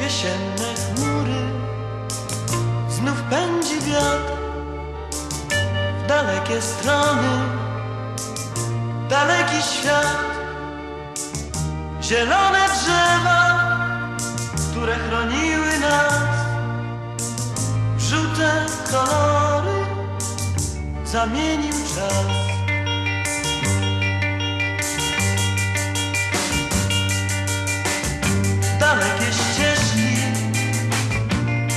Jesienne chmury Znów pędzi wiatr W dalekie strony. Daleki świat Zielone drzewa Które chroniły nas. Żółte kolory Zamienił czas dalekie ścieżki,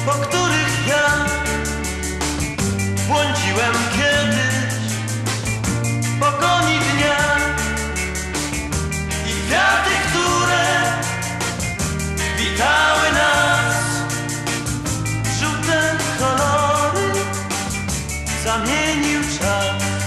po których ja błądziłem kiedyś w pogoni dnia i kwiaty, które witały nas żółte kolory zamienił czas.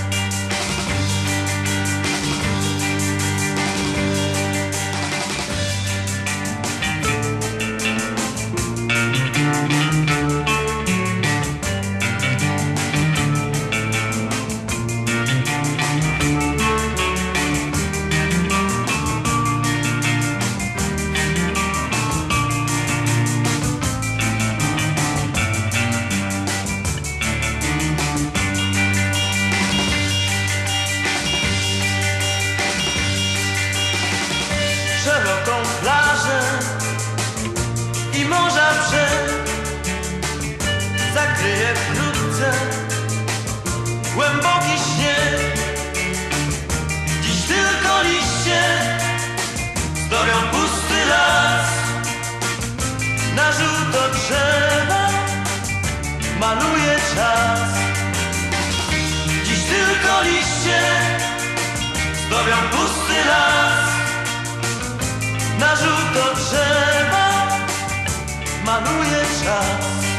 Szeroką plażę i morza brzeg zakryje wkrótce głęboki śnieg. Dziś tylko liście zdobią pusty las, na żółto drzewa maluje czas. Dziś tylko liście zdobią pusty las na żółto drzewa maluje czas.